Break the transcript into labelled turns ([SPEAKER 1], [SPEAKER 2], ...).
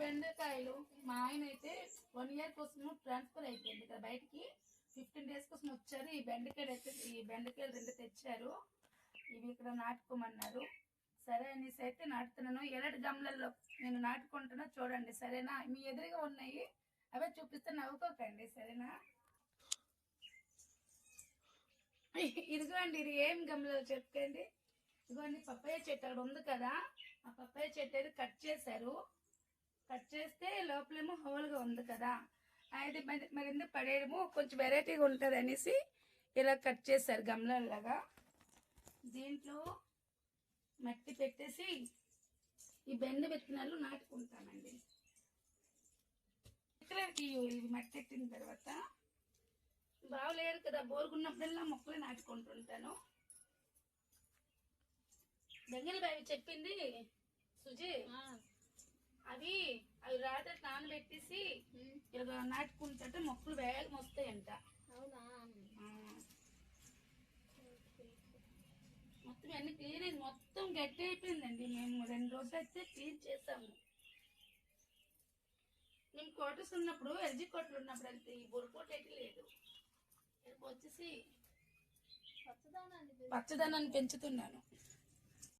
[SPEAKER 1] బెండకాయలు మా ఆయన అయితే వన్ ఇయర్ కోసం ట్రాన్స్ఫర్ అయిపోయింది ఇక్కడ బయటికి. ఫిఫ్టీన్ డేస్ కోసం వచ్చారు. ఈ బెండకాయలు అయితే ఈ బెండకాయలు రెండు తెచ్చారు. ఇవి ఇక్కడ నాటుకోమన్నారు. సరే అనేసి అయితే నాటుతున్నాను. ఎరటి గమ్లల్లో నేను నాటుకుంటున్నా. చూడండి సరేనా? మీ ఎదురుగా ఉన్నాయి. అవే చూపిస్తే నవ్వుకోకండి సరేనా? ఇదిగోండి ఇది ఏం గమలో చెప్పండి ఇదిగోండి పప్పాయ చెట్టు అక్కడ ఉంది కదా. ఆ పప్పాయ చెట్టు అయితే కట్ చేశారు. కట్ చేస్తే లోపలేమో హోల్గా ఉంది కదా. అది మరి ఎందుకు పడేయడము? కొంచెం వెరైటీగా ఉంటుంది అనేసి ఇలా కట్ చేశారు గమలలాగా దీంట్లో మట్టి పెట్టేసి ఈ బెండ విత్తనాలు నాటుకుంటామండి ఇక్కడికి ఇవి మట్టి ఎట్టిన తర్వాత బాగలేరు కదా బోరుగున్నప్పుడల్లా మొక్కలు నాటుకుంటుంటాను. బెంగళ బావి చెప్పింది సుజీ అవి అవి రాత్రి నానబెట్టేసి ఇలా నాటుకుంటుంటే మొక్కలు వేగం వస్తాయంట. మొత్తం అన్ని క్లీన్ అయింది. మొత్తం గట్టి అయిపోయిందండి. మేము రెండు రోజులు అయితే క్లీన్ చేసాము. మేము క్వార్టర్స్ ఉన్నప్పుడు ఎల్జీ కోట్లు ఉన్నప్పుడు అయితే ఈ బొరుకోట అయితే లేదు. వచ్చేసి పచ్చదనాన్ని పెంచుతున్నాను.